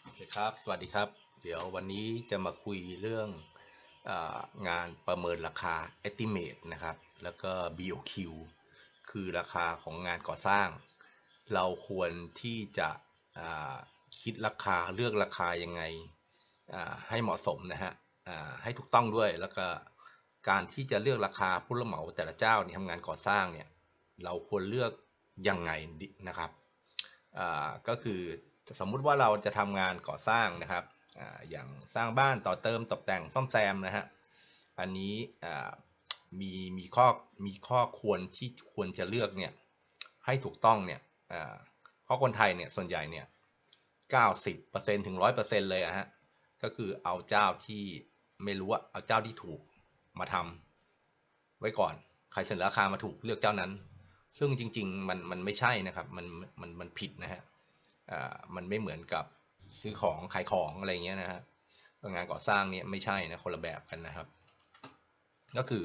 โอเคครับ สวัสดีครับ เดี๋ยววันนี้จะมาคุยเรื่ององานประเมินราคา estimate นะครับ แล้วก็ BOQ คือราคาของงานก่อสร้าง เราควรที่จะคิดราคาเลือกราคายังไงให้เหมาะสมนะฮะให้ถูกต้องด้วย แล้วก็การที่จะเลือกราคาผู้รับเหมาแต่ละเจ้าเนี่ยทำงานก่อสร้างเนี่ย เราควรเลือกยังไงนะครับก็คือ สมมุติว่าเราจะทำงานก่อสร้างนะครับออย่างสร้างบ้านต่อเติมตกแต่งซ่อมแซมนะฮะอันนี้มีมีข้อมีข้อควรที่ควรจะเลือกเนี่ยให้ถูกต้องเนี่ยอ่าเพราะคนไทยเนี่ยส่วนใหญ่เนี่ย90%ถึง 100%เลยอะฮะก็คือเอาเจ้าที่ไม่รู้อะเอาเจ้าที่ถูกมาทำไว้ก่อนใครเสนอราคามาถูกเลือกเจ้านั้น ซึ่งจริง ๆ มันมันไม่ใช่นะครับมันมันมันผิดนะฮะ มันไม่เหมือนกับซื้อของขายของอะไรเงี้ยนะฮะงานก่อสร้างเนี่ยไม่ใช่นะคนละแบบกันนะครับ ก็คือ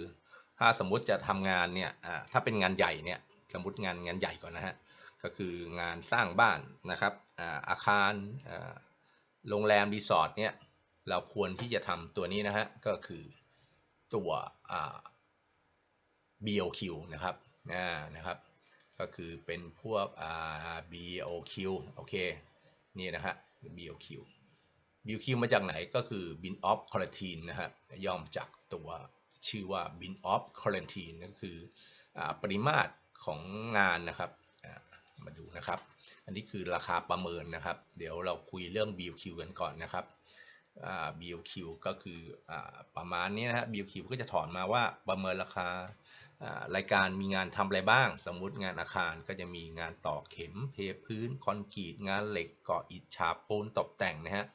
ถ้าสมมุติจะทำงานเนี่ยถ้าเป็นงานใหญ่เนี่ยสมมติงานงานใหญ่ก่อนนะฮะก็คืองานสร้างบ้านนะครับอาคารโรงแรมรีสอร์ทเนี่ยเราควรที่จะทำตัวนี้นะฮะก็คือตัว BOQ นะครับนะครับ ก็คือเป็นพวกอ่า BOQ โอเคนี่นะฮะ BOQ BOQ มาจากไหนก็คือ bin of quarantine นะฮะย่อมาจากตัวชื่อว่า bin of quarantine ก็คืออปริมาตรของงานนะครับมาดูนะครับ อันนี้คือราคาประเมินนะครับ เดี๋ยวเราคุยเรื่อง BOQ กันก่อนนะครับ BOQ ก็คืออประมาณนี้นะฮะ BOQ ก็จะถอนมาว่าประเมินราคารายการมีงานทำอะไรบ้าง สมมุติงานอาคารก็จะมีงานต่อเข็มเทพื้นคอนกรีตงานเหล็กก่ออิฐฉาบปูนตกแต่งนะฮะ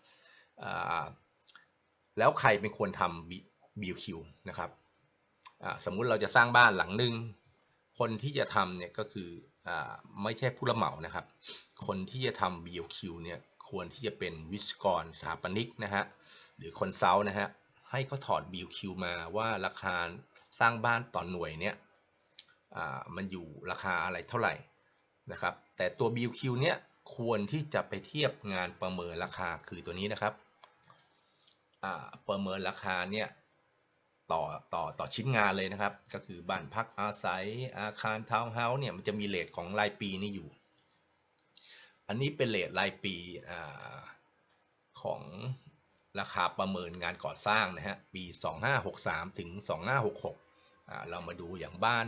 แล้วใครเป็นคนทำ BOQ นะครับสมมุติเราจะสร้างบ้านหลังหนึ่งคนที่จะทำเนี่ยก็คืออไม่ใช่ผู้รับเหมานะครับ คนที่จะทำ BOQ เนี่ย ควรที่จะเป็นวิศกรสถาปนิกนะฮะหรือคอนซัลท์นะฮะให้เขาถอด BQ มาว่าราคาสร้างบ้านต่อหน่วยเนี่ยมันอยู่ราคาอะไรเท่าไหร่นะครับแต่ตัว BQ เนี่ยควรที่จะไปเทียบงานประเมินราคาคือตัวนี้นะครับประเมินราคาเนี่ยต่อต่อต่อชิ้นงานเลยนะครับ ก็คือบ้านพักอาศัยอาคารทาวน์เฮาส์เนี่ยมันจะมีเลทของรายปีนี่อยู่ อันนี้เป็นเลทรายปีอของราคาประเมินงานก่อสร้างนะฮะปี 2563 ถึง 2566 เรามาดูอย่างบ้าน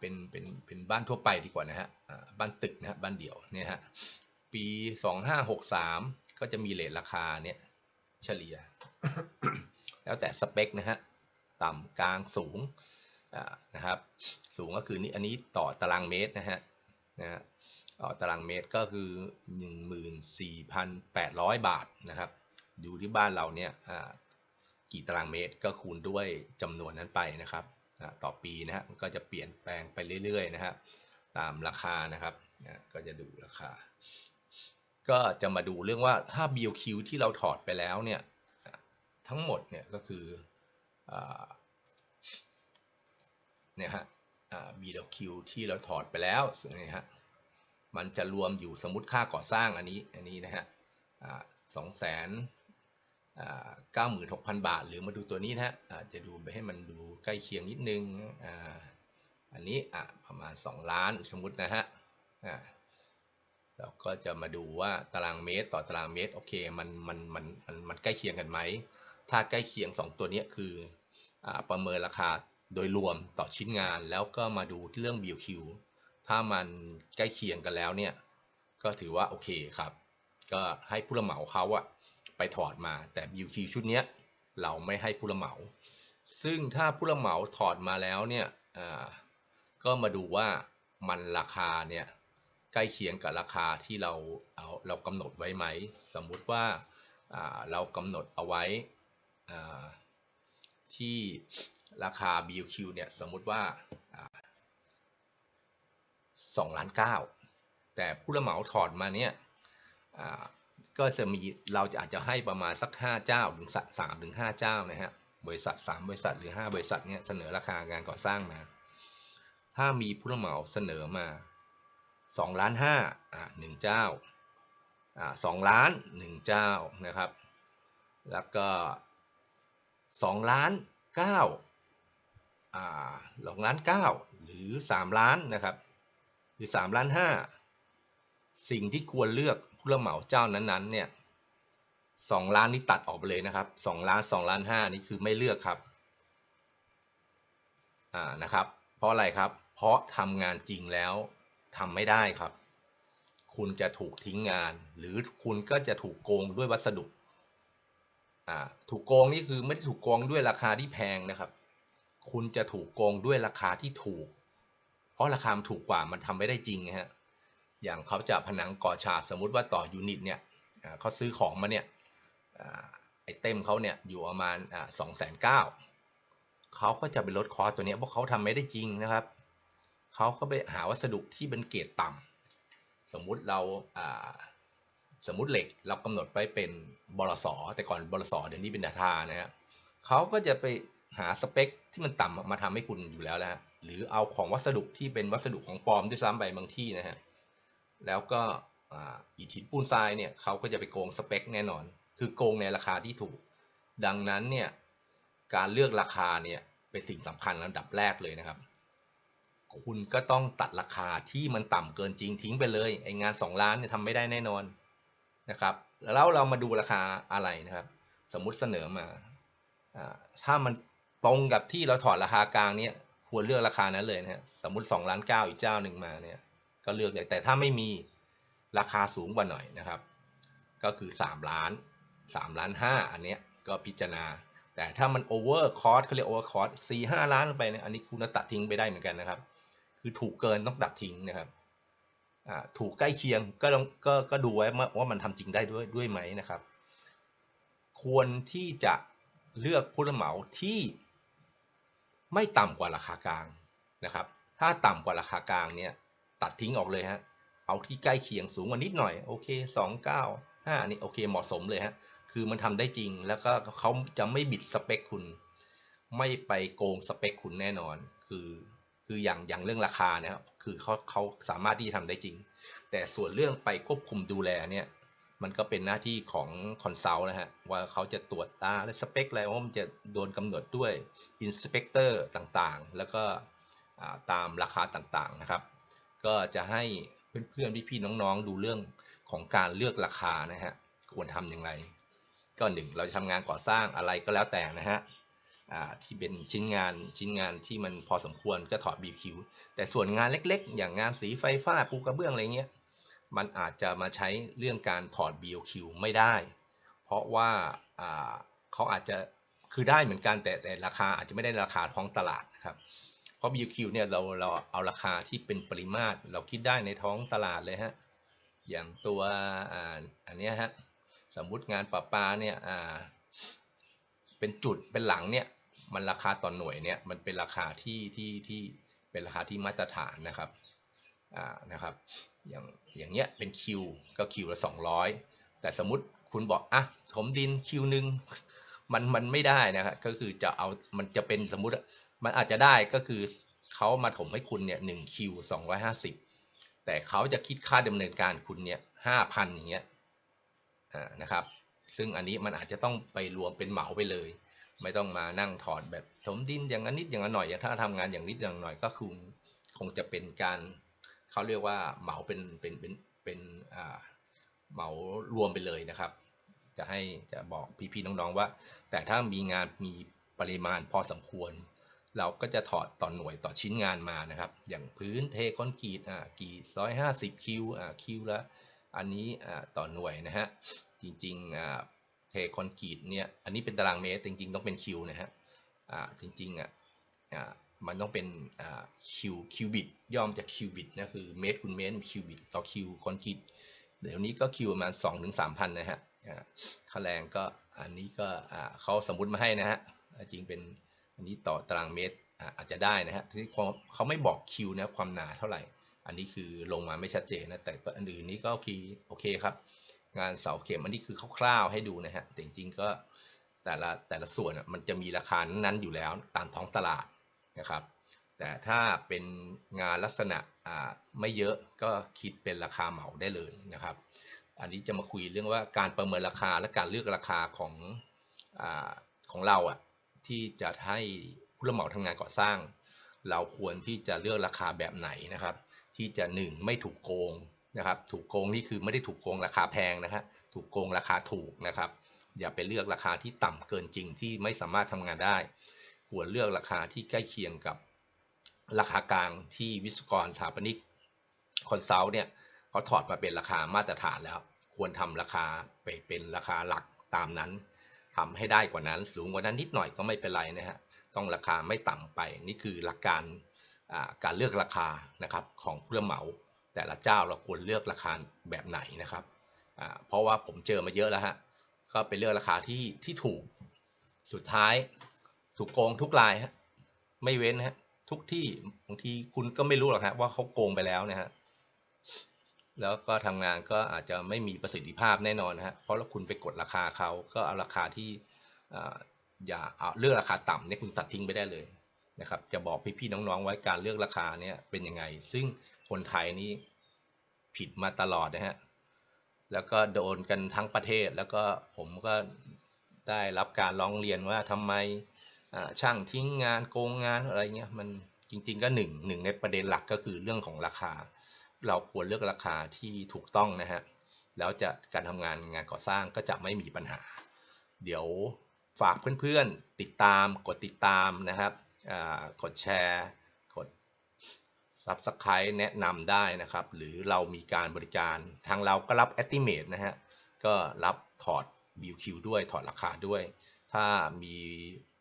เป็นเป็นเป็นบ้านทั่วไปดีกว่านะฮะบ้านตึกนะฮะบ้านเดี่ยวเนี่ยฮะปี 2563 ก็จะมีเลทราคาเนี่ยเฉลี่ย แล้วแต่สเปคนะฮะต่ำกลางสูงนะครับสูงก็คือนี่อันนี้ต่อตารางเมตรนะฮะนะฮะ ต่อตารางเมตรก็คือ 14,800 บาทนะครับดูที่บ้านเราเนี่ยกี่ตารางเมตรก็คูณด้วยจำนวนนั้นไปนะครับต่อปีนะฮะก็จะเปลี่ยนแปลงไปเรื่อยๆนะครับตามราคานะครับก็จะดูราคา ก็จะมาดูเรื่องว่าถ้า BOQ ที่เราถอดไปแล้วเนี่ยทั้งหมดเนี่ยก็คืออเนี่ยฮะ BOQ ที่เราถอดไปแล้วเนี่ยฮะ มันจะรวมอยู่สมมติค่าก่อสร้างอันนี้อันนี้นะฮะสองแสนเก้าหมื่นหกพันบาท หรือมาดูตัวนี้นะฮะจะดูไปให้มันดูใกล้เคียงนิดนึงอ,อันนี้ประมาณ 2 ล้านสมมตินะฮะเราก็จะมาดูว่าตารางเมตรต่อตารางเมตรโอเคมันมันมันมันมันใกล้เคียงกันไหมถ้าใกล้เคียง 2 ตัวนี้คืออประเมินราคาโดยรวมต่อชิ้นงาน แล้วก็มาดูที่เรื่อง BQ ถ้ามันใกล้เคียงกันแล้วเนี่ย ก็ถือว่าโอเคครับ ก็ให้ผู้รับเหมาเขาอะไปถอดมา แต่ BOQ ชุดนี้เราไม่ให้ผู้รับเหมา ซึ่งถ้าผู้รับเหมาถอดมาแล้วเนี่ยอ่าก็มาดูว่ามันราคาเนี่ยใกล้เคียงกับราคาที่เราเอาเรากำหนดไว้ไหม สมมุติว่าอ่าเรากำหนดเอาไว้อ่าที่ราคา BOQ เนี่ยสมมุติว่า สองล้านเก้าแต่ผู้รับเหมาถอดมาเนี่ยก็จะมีเราจะอาจจะให้ประมาณสัก 5 เจ้าถึงสามถึงห้าเจ้านะฮะบริษัท 3 บริษัทหรือ 5 บริษัทเนี่ยเสนอราคางานก่อสร้างมา ถ้ามีผู้รับเหมาเสนอมา2ล้านห้าอ่าหนึ่งเจ้าอ่าสองล้านหนึ่งเจ้านะครับ แล้วก็สองล้านเก้าอ่าสองล้านเก้าหรือสามล้านนะครับ รือสามล้านห้าสิ่งที่ควรเลือกผู้รับเหมาเจ้านั้นๆเนี่ยสองล้านนี้ตัดออกไปเลยนะครับสองล้านสองล้านห้านี่คือไม่เลือกครับอ่านะครับ เพราะอะไรครับ เพราะทำงานจริงแล้วทำไม่ได้ครับ คุณจะถูกทิ้งงาน หรือคุณก็จะถูกโกงด้วยวัสดุอ่าถูกโกงนี่คือไม่ได้ถูกโกงด้วยราคาที่แพงนะครับ คุณจะถูกโกงด้วยราคาที่ถูก เพราะราคาถูกกว่ามันทำไม่ได้จริงฮะอย่างเขาจะผนังก่อฉาบสมมุติว่าต่อยูนิตเนี่ยเขาซื้อของมาเนี่ยไอเต็มเขาเนี่ยอยู่ประมาณสองแสนเก้าเขาก็จะไปลดคอสตัวนี้เพราะเขาทำไม่ได้จริงนะครับเขาก็ไปหาวัสดุที่เป็นเกรดต่ำสมมุติเราสมมุติเหล็กเรากำหนดไว้เป็นบลสแต่ก่อนบลสเดี๋ยวนี้เป็นดาทานะฮะเขาก็จะไป หาสเปคที่มันต่ำมาทำให้คุณอยู่แล้วนะฮะหรือเอาของวัสดุที่เป็นวัสดุของปลอมด้วยซ้ำไปบางที่นะฮะแล้วก็อิฐหินปูนทรายเนี่ยเขาก็จะไปโกงสเปคแน่นอน คือโกงในราคาที่ถูก ดังนั้นเนี่ยการเลือกราคาเนี่ยเป็นสิ่งสำคัญลำดับแรกเลยนะครับ คุณก็ต้องตัดราคาที่มันต่ำเกินจริงทิ้งไปเลยไองาน 2 ล้านเนี่ยทำไม่ได้แน่นอนนะครับแล้วเรามาดูราคาอะไรนะครับ สมมุติเสนอมาอ่าถ้ามัน ตรงกับที่เราถอดราคากลางเนี่ยควรเลือกราคานั้นเลยนะฮะสมมุติ2ล้านเก้าอีกเจ้าหนึ่งมาเนี่ยก็เลือกเลยแต่ถ้าไม่มีราคาสูงกว่าหน่อยนะครับ ก็คือ 3 ล้าน 3 ล้าน 5 อันเนี้ยก็พิจารณา แต่ถ้ามันโอเวอร์คอร์สเขาเรียกโอเวอร์คอร์สสี่ห้าล้านไปเนี่ยอันนี้คุณตัดทิ้งไปได้เหมือนกันนะครับ คือถูกเกินต้องตัดทิ้งนะครับถูกใกล้เคียงก็ลองก็ก็ดูไว้ว่ามันทำจริงได้ด้วยด้วยไหมนะครับ ควรที่จะเลือกผู้รับเหมาที่ ไม่ต่ำกว่าราคากลางนะครับ ถ้าต่ำกว่าราคากลางเนี่ยตัดทิ้งออกเลยฮะ เอาที่ใกล้เคียงสูงกว่านิดหน่อย โอเคสองเก้าห้านี่โอเคเหมาะสมเลยฮะ คือมันทำได้จริงแล้วก็เขาจะไม่บิดสเปคคุณ ไม่ไปโกงสเปคคุณแน่นอน คือคืออย่างอย่างเรื่องราคานะครับ คือเขาเขาสามารถที่จะทำได้จริง แต่ส่วนเรื่องไปควบคุมดูแลเนี่ย มันก็เป็นหน้าที่ของคอนซัลท์นะฮะว่าเขาจะตรวจตาและสเปคอะไรว่ามันจะโดนกำหนดด้วยอินสเปกเตอร์ต่างๆ แล้วก็ตามราคาต่างๆนะครับ ก็จะให้เพื่อนๆพี่ๆน้องๆ ดูเรื่องของการเลือกราคานะฮะควรทำอย่างไร ก็หนึ่งเราจะทำงานก่อสร้างอะไรก็แล้วแต่นะฮะที่เป็นชิ้นงานชิ้นงานที่มันพอสมควรก็ถอด BQ แต่ส่วนงานเล็กๆ อย่างงานสีไฟฟ้าปูกระเบื้องอะไรเงี้ย มันอาจจะมาใช้เรื่องการถอด BOQ ไม่ได้ เพราะว่าเขาอาจจะคือได้เหมือนกันแต่แต่ราคาอาจจะไม่ได้ราคาท้องตลาดนะครับ เพราะ BQ เนี่ยเราเราเอาราคาที่เป็นปริมาตร เราคิดได้ในท้องตลาดเลยฮะ อย่างตัวอันนี้ฮะสมมุติงานประปาเนี่ยเป็นจุดเป็นหลังเนี่ยมันราคาต่อหน่วยเนี่ยมันเป็นราคาที่ที่ที่เป็นราคาที่มาตรฐานนะครับ นะครับอย่างอย่างเงี้ยเป็นคิวก็คิวละ 200 แต่สมมติคุณบอกอะถมดินคิวหนึ่งมันมันไม่ได้นะครับก็คือจะเอามันจะเป็นสมมติมันอาจจะได้ก็คือเขามาถมให้คุณเนี่ยหนึ่งคิวสองร้อยห้าสิบแต่เขาจะคิดค่าดำเนินการคุณเนี่ยห้าพันอย่างเงี้ยอ่านะครับ ซึ่งอันนี้มันอาจจะต้องไปรวมเป็นเหมาไปเลย ไม่ต้องมานั่งถอดแบบถมดินอย่างนั้นนิดอย่างนั้นหน่อยถ้าทำงานอย่างนิดอย่างหน่อยก็คงคงจะเป็นการ เขาเรียกว่าเหมาเป็นเป็นเป็นเป็นอ่าเหมารวมไปเลยนะครับ จะให้จะบอกพี่ๆน้องๆว่า แต่ถ้ามีงานมีปริมาณพอสมควร เราก็จะถอดต่อหน่วยต่อชิ้นงานมานะครับ อย่างพื้นเทคอนกรีตอ่ากี่ร้อยห้าสิบคิวอ่าคิวละอันนี้อ่าต่อหน่วยนะฮะจริงๆอ่าเทคอนกรีตเนี่ยอันนี้เป็นตารางเมตรจริงๆต้องเป็นคิวนะฮะอ่าจริงๆอะอ่า มันต้องเป็นคิวคิวบิตย่อมจากคิวบิตนะคือเมตรคูณเมตรคิวบิตต่อคิวคอนกรีตเดี๋ยวนี้ก็คิวประมาณสองถึงสามพันนะฮะอ่าค่าแรงก็อันนี้ก็เขาสมมุติมาให้นะฮะจริงเป็นอันนี้ต่อตารางเมตรอาจจะได้นะฮะที่เขาไม่บอกคิวนะความหนาเท่าไหร่ อันนี้คือลงมาไม่ชัดเจนนะแต่ตัวอันอื่นนี้ก็โอเคโอเคครับ งานเสาเข็มอันนี้คือคร่าวๆให้ดูนะฮะแต่จริงๆก็แต่ละแต่ละส่วนมันจะมีราคานั้นๆอยู่แล้วตามท้องตลาด นะครับ แต่ถ้าเป็นงานลักษณะไม่เยอะก็คิดเป็นราคาเหมาได้เลยนะครับ อันนี้จะมาคุยเรื่องว่าการประเมินราคาและการเลือกราคาของอของเราอะที่จะให้ผู้รับเหมาทำงานก่อสร้าง เราควรที่จะเลือกราคาแบบไหนนะครับ ที่จะหนึ่งไม่ถูกโกงนะครับ ถูกโกงนี่คือไม่ได้ถูกโกงราคาแพงนะฮะถูกโกงราคาถูกนะครับ อย่าไปเลือกราคาที่ต่ำเกินจริงที่ไม่สามารถทำงานได้ ควรเลือกราคาที่ใกล้เคียงกับราคากลางที่วิศวกรสถาปนิกคอนซัลท์เนี่ยเขาถอดมาเป็นราคามาตรฐานแล้ว ควรทำราคาไปเป็นราคาหลักตามนั้นทำให้ได้กว่านั้นสูงกว่านั้นนิดหน่อยก็ไม่เป็นไรนะฮะต้องราคาไม่ต่ำไปนี่คือหลักการการเลือกราคานะครับของผู้รับเหมาแต่ละเจ้าเราควรเลือกราคาแบบไหนนะครับเพราะว่าผมเจอมาเยอะแล้วฮะก็ไปเลือกราคาที่ที่ถูกสุดท้าย ถูกโกงทุกรายฮะไม่เว้นฮะทุกที่บางทีคุณก็ไม่รู้หรอกฮะว่าเขาโกงไปแล้วนะฮะแล้วก็ทำงานก็อาจจะไม่มีประสิทธิภาพแน่นอนนะฮะเพราะว่าคุณไปกดราคาเขาก็เอาราคาที่อ่าอย่าเอาเลือกราคาต่ำเนี่ยคุณตัดทิ้งไปได้เลยนะครับจะบอกพี่ๆน้องๆไว้การเลือกราคาเนี่ยเป็นยังไง ซึ่งคนไทยนี่ผิดมาตลอดนะฮะแล้วก็โดนกันทั้งประเทศแล้วก็ผมก็ได้รับการร้องเรียนว่าทำไม ช่างทิ้งงานโกงงานอะไรเงี้ยมันจริง ๆ ก็หนึ่งหนึ่งในประเด็นหลักก็คือเรื่องของราคา เราควรเลือกราคาที่ถูกต้องนะฮะแล้วจะการทำงานงานก่อสร้างก็จะไม่มีปัญหา เดี๋ยวฝากเพื่อนๆติดตามกดติดตามนะครับอ่ากดแชร์กด Subscribe แนะนำได้นะครับ หรือเรามีการบริการทางเราก็รับ estimate นะฮะก็รับถอด BQ ด้วยถอดราคาด้วย ถ้ามี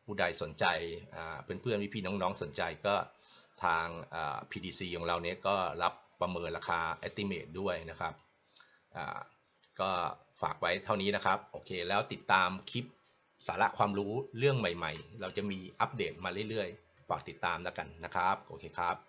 ผู้ใดสนใจเพื่อนๆพี่ๆน้องๆสนใจก็ทาง PDC ของเราเนี้ยก็รับประเมินราคา estimate ด้วยนะครับก็ฝากไว้เท่านี้นะครับ โอเค แล้วติดตามคลิปสาระความรู้เรื่องใหม่ๆ เราจะมีอัปเดตมาเรื่อยๆ ฝากติดตามแล้วกันนะครับ โอเคครับ